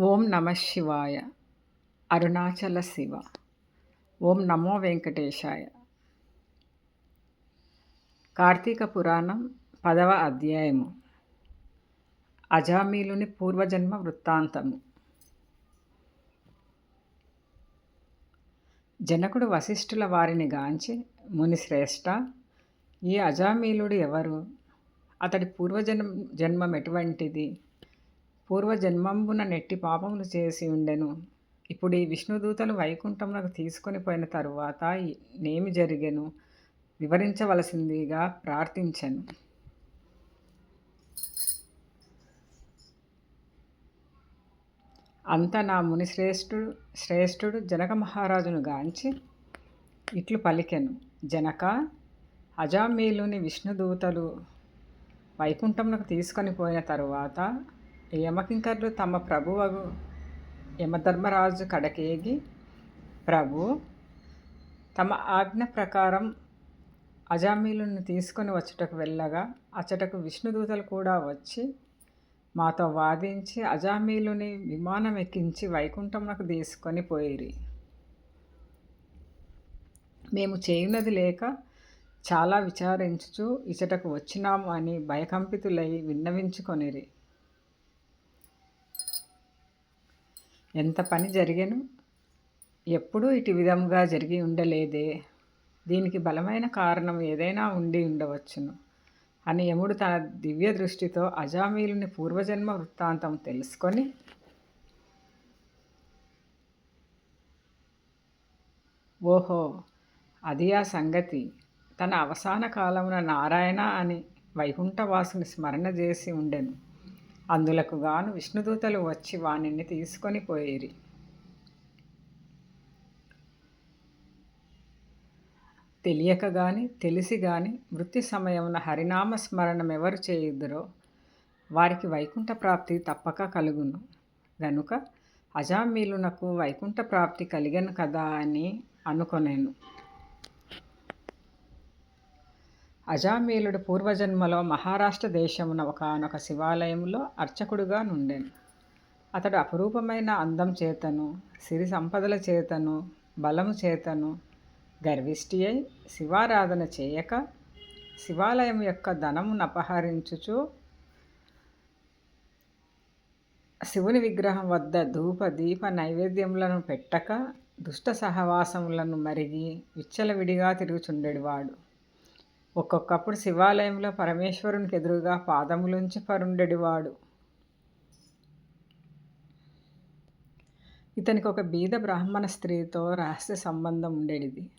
ఓం నమ శివాయ. అరుణాచల శివ. ఓం నమో వెంకటేశాయ. కార్తీక పురాణం పదవ అధ్యాయము. అజామీలుని పూర్వజన్మ వృత్తాంతము. జనకుడు వశిష్ఠుల వారిని గాంచి మునిశ్రేష్ఠ ఈ అజామీలుడు ఎవరు? అతడి పూర్వజన్మ జన్మం ఎటువంటిది? పూర్వజన్మంబున నెట్టి పాపములు చేసి ఉండెను. ఇప్పుడు ఈ విష్ణుదూతలు వైకుంఠమునకు తీసుకొని పోయిన తరువాత నేమి జరిగెను. వివరించవలసిందిగా ప్రార్థించను. అంత నా ముని శ్రేష్ఠుడు శ్రేష్ఠుడు జనక మహారాజును గాంచి ఇట్లు పలికెను. జనక అజామీలుని విష్ణుదూతలు వైకుంఠమునకు తీసుకొని పోయిన తరువాత యమకింకర్లు తమ ప్రభువగు యమధర్మరాజు కడకేగి ప్రభు తమ ఆజ్ఞ ప్రకారం అజామీలుని తీసుకొని వచ్చటకు వెళ్ళగా అచ్చటకు విష్ణుదూతలు కూడా వచ్చి మాతో వాదించి అజామీలుని విమానం ఎక్కించి వైకుంఠంలోకి తీసుకొని పోయిరి. మేము చేయునది లేక చాలా విచారించుచు ఇచటకు వచ్చినాము అని భయకంపితులై విన్నవించుకొనిరి. ఎంత పని జరిగెను? ఎప్పుడూ ఇటు విధముగా జరిగి ఉండలేదే. దీనికి బలమైన కారణం ఏదైనా ఉండి ఉండవచ్చును. అని యముడు తన దివ్య దృష్టితో అజామీలుని పూర్వజన్మ వృత్తాంతం తెలుసుకొని ఓహో అది ఆ సంగతి. తన అవసాన కాలమున నారాయణ అని వైకుంఠవాసుని స్మరణ చేసి ఉండెను. అందులకు గాను విష్ణుదూతలు వచ్చి వాణిని తీసుకొని పోయేరి. తెలియక గాని తెలిసి గాని మృత్యు సమయమున హరినామ స్మరణం ఎవరు చేయుదురో వారికి వైకుంఠ ప్రాప్తి తప్పక కలుగును. గనుక అజామీలునకు వైకుంఠ ప్రాప్తి కలిగను కదా అని అనుకొనేను. అజామీలుడు పూర్వజన్మలో మహారాష్ట్ర దేశమున ఒకనొక శివాలయంలో అర్చకుడుగా నుండెను. అతడు అపురూపమైన అందం చేతను సిరి సంపదల చేతను బలము చేతను గర్విష్టి అయి శివారాధన చేయక శివాలయం యొక్క ధనమును అపహరించుచు శివుని విగ్రహం వద్ద ధూప దీప నైవేద్యములను పెట్టక దుష్ట సహవాసములను మరిగి విచ్చలవిడిగా తిరుగుచుండేవాడు ఒక్కొక్కప్పుడు శివాలయంలో పరమేశ్వరునికి ఎదురుగా పాదములుంచి పరుండెడివాడు. ఇతనికి ఒక బీద బ్రాహ్మణ స్త్రీతో రహస్య సంబంధం ఉండేది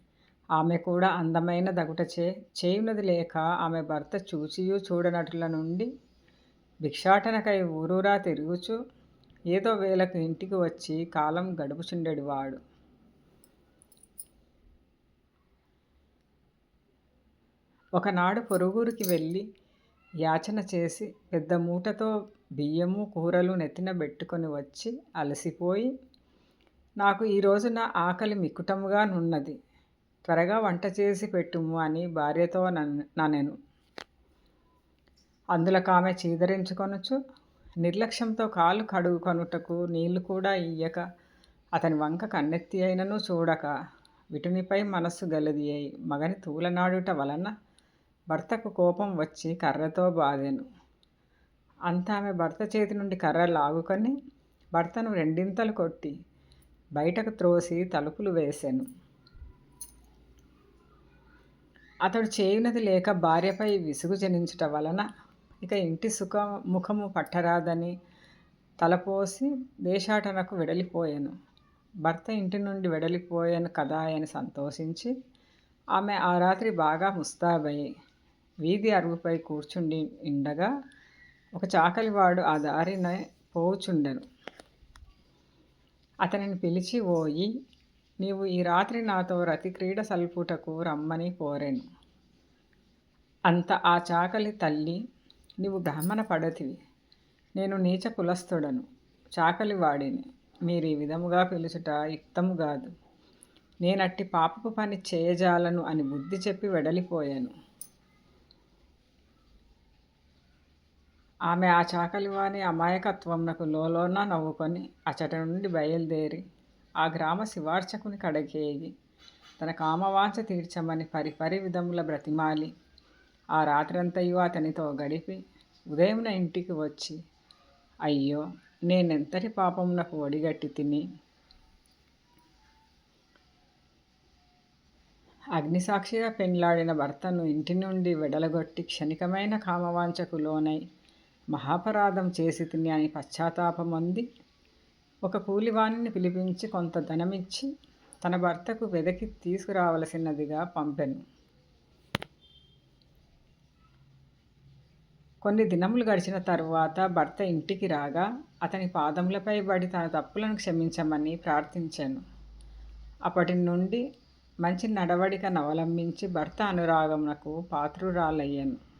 ఆమె కూడా అందమైన దగుటచే చేయునది లేక ఆమె భర్త చూచియు చూడనటుల నుండి భిక్షాటనకై ఊరూరా తిరుగుచు ఏదో వేలకు ఇంటికి వచ్చి కాలం గడుపుచుండెడివాడు. ఒకనాడు పొరుగురికి వెళ్ళి యాచన చేసి పెద్ద మూటతో బియ్యము కూరలు నెత్తిన పెట్టుకొని వచ్చి అలసిపోయి నాకు ఈ రోజున ఆకలి మిక్కుటముగా నున్నది. త్వరగా వంట చేసి పెట్టుము అని భార్యతో ననెను. అందులో ఆమె చీదరించుకొనొచ్చు నిర్లక్ష్యంతో కాలు కడుగుకొనుటకు నీళ్ళు కూడా ఇయ్యక అతని వంక కన్నెత్తి అయినను చూడక విటునిపై మనస్సు గలది అయి మగని తూలనాడుట వలన భర్తకు కోపం వచ్చి కర్రతో బాధెను. అంత ఆమె భర్త చేతి నుండి కర్ర లాగుకొని భర్తను రెండింతలు కొట్టి బయటకు త్రోసి తలుపులు వేశాను అతడు చేయునది లేక భార్యపై విసుగు జనించట వలన ఇక ఇంటి సుఖ ముఖము పట్టరాదని తలపోసి దేశాటనకు వెడలిపోయాను. భర్త ఇంటి నుండి వెడలిపోయాను కదా అని సంతోషించి ఆమె ఆ రాత్రి బాగా ముస్తాబయ్యి వీధి అరుగుపై కూర్చుండి ఉండగా ఒక చాకలివాడు ఆ దారిన పోచుండెను. అతనిని పిలిచి ఓయి నీవు ఈ రాత్రి నాతో రతి క్రీడ సల్పుటకు రమ్మని కోరెను. అంత ఆ చాకలి తల్లి నీవు బ్రాహ్మణ పడతివి. నేను నీచ కులస్థుడను. చాకలి వాడిని మీరు ఈ విధముగా పిలుచుట యుక్తము కాదు. నేనట్టి పాపపు పని చేయజాలను అని బుద్ధి చెప్పి వెడలిపోయాను. ఆమె ఆ చాకలివాని అమాయకత్వంనకు లోలోన నవ్వుకొని అచట నుండి బయలుదేరి ఆ గ్రామ శివార్చకుని కడకేగి తన కామవాంఛ తీర్చమని పరిపరి విధముల బ్రతిమాలి. ఆ రాత్రంతయు అతనితో గడిపి ఉదయమున ఇంటికి వచ్చి అయ్యో నేనెంతటి పాపమునకు ఒడిగట్టి తిని అగ్నిసాక్షిగా పెండ్లాడిన భర్తను ఇంటి నుండి వెడలగొట్టి క్షణికమైన కామవాంఛకు లోనై మహాపరాధం చేసి తిని అని పశ్చాత్తాపమొంది ఒక కూలివాణిని పిలిపించి కొంత ధనమిచ్చి తన భర్తకు వెదకి తీసుకురావలసినదిగా పంపెను. కొన్ని దినములు గడిచిన తరువాత భర్త ఇంటికి రాగా అతని పాదములపై పడి తన తప్పులను క్షమించమని ప్రార్థించాను. అప్పటి నుండి మంచి నడవడికను అవలంబించి భర్త అనురాగమునకు పాత్రురాలయ్యాను.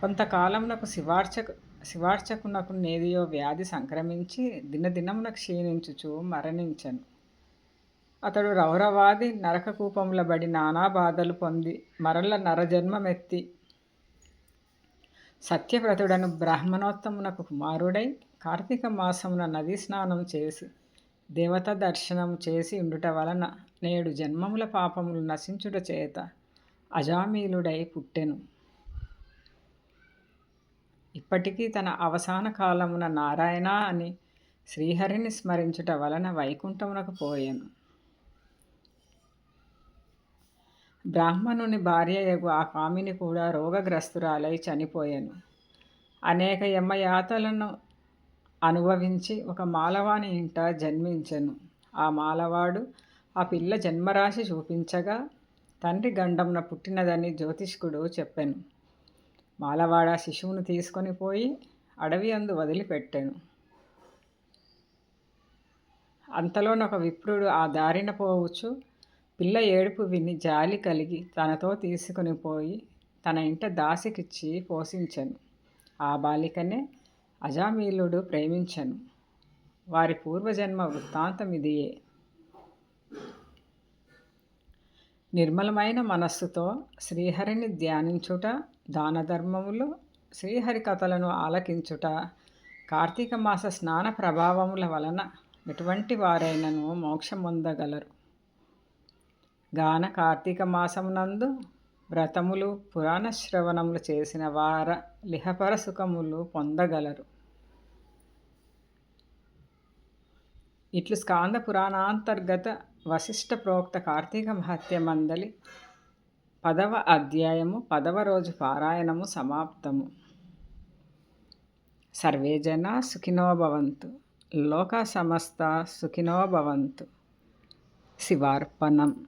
కొంతకాలమునకు శివార్చకు శివార్చకునకు నేదియో వ్యాధి సంక్రమించి దినదినమున క్షీణించుచు మరణించను. అతడు రౌరవాది నరకకూపముల బడి నానా బాధలు పొంది మరల నరజన్మమెత్తి సత్యవ్రతుడను బ్రాహ్మణోత్తమునకు కుమారుడై కార్తీక మాసమున నదీ స్నానం చేసి దేవత దర్శనం చేసి ఉండుట వలన నేడు జన్మముల పాపములు నశించుట చేత అజామీలుడై పుట్టెను. ఇప్పటికీ తన అవసాన కాలమున నారాయణ అని శ్రీహరిని స్మరించుట వలన వైకుంఠమునకు పోయాను. బ్రాహ్మణుని భార్యయగు ఆ కామిని కూడా రోగగ్రస్తురాలై చనిపోయాను. అనేక యమయాతలను అనుభవించి ఒక మాలవాని ఇంట జన్మించెను. ఆ మాలవాడు ఆ పిల్ల జన్మరాశి చూపించగా తండ్రి గండంన పుట్టినదని జ్యోతిష్కుడు చెప్పాను. మాలవాడ శిశువును తీసుకొని పోయి అడవి అందు వదిలిపెట్టాను. అంతలోనొక విప్రుడు ఆ దారిన పోవచ్చు. పిల్ల ఏడుపు విని జాలి కలిగి తనతో తీసుకుని పోయి తన ఇంట దాసికిచ్చి పోషించను. ఆ బాలికనే అజామీలుడు ప్రేమించను. వారి పూర్వజన్మ వృత్తాంతం ఇదియే నిర్మలమైన మనస్సుతో శ్రీహరిని ధ్యానించుట దాన ధర్మములు శ్రీహరి కథలను ఆలకించుట కార్తీక మాస స్నాన ప్రభావముల వలన ఎటువంటి వారైనను మోక్షం పొందగలరు గాన కార్తీక మాసమునందు వ్రతములు పురాణ శ్రవణములు చేసిన వార లిహపర సుఖములు పొందగలరు. ఇట్లు స్కాంద పురాణాంతర్గత వశిష్ట ప్రోక్త కార్తీక మహత్య మందలి పదవ అధ్యాయము పదవ రోజు పారాయణము సమాప్తము. సర్వే జన సుఖినోభవంతు లోక సమస్త సుఖినోభవంతు శివార్పణం.